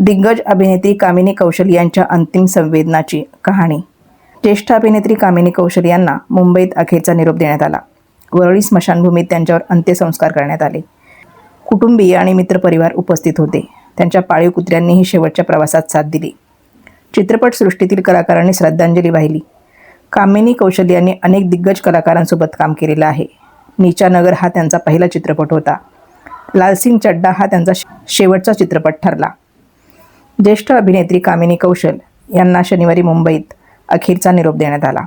दिग्गज अभिनेत्री कामिनी कौशल यांच्या अंतिम संवेदनाची कहाणी. ज्येष्ठ अभिनेत्री कामिनी कौशल यांना मुंबईत अखेरचा निरोप देण्यात आला. वरळी स्मशानभूमीत त्यांच्यावर अंत्यसंस्कार करण्यात आले. कुटुंबीय आणि मित्रपरिवार उपस्थित होते. त्यांच्या पाळीव कुत्र्यांनीही शेवटच्या प्रवासात साथ दिली. चित्रपटसृष्टीतील कलाकारांनी श्रद्धांजली वाहिली. कामिनी कौशल यांनी अनेक दिग्गज कलाकारांसोबत काम केलेलं आहे. नीचा नगर हा त्यांचा पहिला चित्रपट होता. लालसिंग चड्डा हा त्यांचा शे- शेवटचा चित्रपट ठरला. ज्येष्ठ अभिनेत्री कामिनी कौशल यांना शनिवारी मुंबईत अखेरचा निरोप देण्यात आला.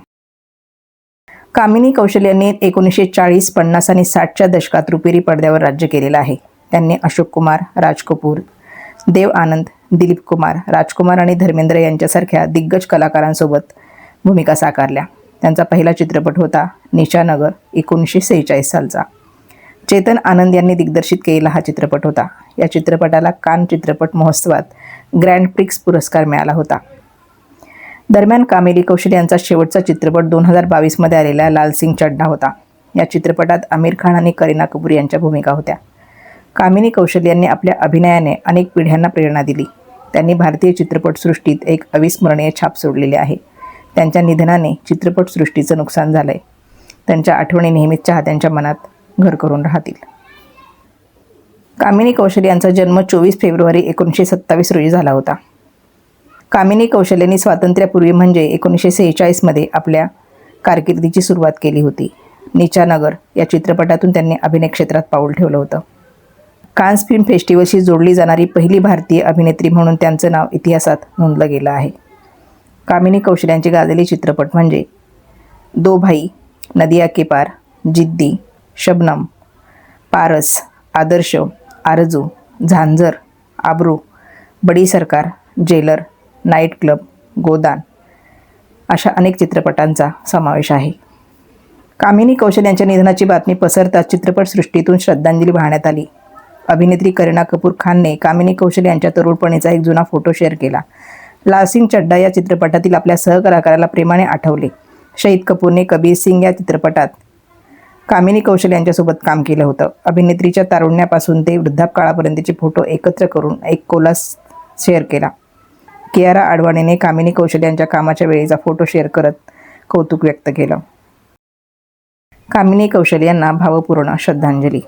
कामिनी कौशल यांनी एकोणीसशे चाळीस पन्नास आणि साठच्या दशकात रुपेरी पडद्यावर राज्य केलेलं आहे. त्यांनी अशोक कुमार राज कपूर देव आनंद दिलीप कुमार राजकुमार आणि धर्मेंद्र यांच्यासारख्या दिग्गज कलाकारांसोबत भूमिका साकारल्या. त्यांचा पहिला चित्रपट होता निशानगर एकोणीसशे सेहेचाळीस सालचा. चेतन आनंद यांनी दिग्दर्शित केलेला हा चित्रपट होता. या चित्रपटाला कान चित्रपट महोत्सवात ग्रँड प्रिक्स पुरस्कार मिळाला होता. दरम्यान कामेरी कौशल यांचा शेवटचा चित्रपट दोन हजार बावीसमध्ये आलेला लालसिंग चड्डा होता. या चित्रपटात आमिर खान आणि करीना कपूर यांच्या भूमिका होत्या. कामिनी कौशल यांनी आपल्या अभिनयाने अनेक पिढ्यांना प्रेरणा दिली. त्यांनी भारतीय चित्रपटसृष्टीत एक अविस्मरणीय छाप सोडलेली आहे. त्यांच्या निधनाने चित्रपटसृष्टीचं नुकसान झालं आहे त्यांच्या आठवणी नेहमीच चाहत्यांच्या मनात घर करून राहतील. कामिनी कौशल यांचा जन्म चोवीस फेब्रुवारी एकोणीसशे सत्तावीस रोजी झाला होता. कामिनी कौशल्यांनी स्वातंत्र्यापूर्वी म्हणजे एकोणीसशे सेहेचाळीसमध्ये आपल्या कारकिर्दीची सुरुवात केली होती. निचानगर या चित्रपटातून त्यांनी अभिनय क्षेत्रात पाऊल ठेवलं होतं. कान्स फिल्म फेस्टिवलशी जोडली जाणारी पहिली भारतीय अभिनेत्री म्हणून त्यांचं नाव इतिहासात नोंदलं गेलं आहे. कामिनी कौशल्यांचे गाजलेले चित्रपट म्हणजे दो भाई नदिया के पार जिद्दी शबनम पारस आदर्श आरजू झांझर आब्रू बडी सरकार जेलर नाईट क्लब गोदान अशा अनेक चित्रपटांचा समावेश आहे. कामिनी कौशल यांच्या निधनाची बातमी पसरताच चित्रपटसृष्टीतून श्रद्धांजली वाहण्यात आली. अभिनेत्री करीना कपूर खानने कामिनी कौशल यांच्या तरुणपणीचा एक जुना फोटो शेअर केला. लालसिंग चड्डा या चित्रपटातील आपल्या सहकलाकाराला प्रेमाने आठवले. शहीद कपूरने कबीर सिंग या चित्रपटात कामिनी कौशल यांच्यासोबत काम केलं होतं. अभिनेत्रीच्या तारुण्यापासून ते वृद्धापकाळापर्यंतचे फोटो एकत्र करून एक कोलास शेअर केला. कियारा आडवाणीने कामिनी कौशल यांच्या कामाच्या वेळेचा फोटो शेअर करत कौतुक व्यक्त केलं. कामिनी कौशल यांना भावपूर्ण श्रद्धांजली.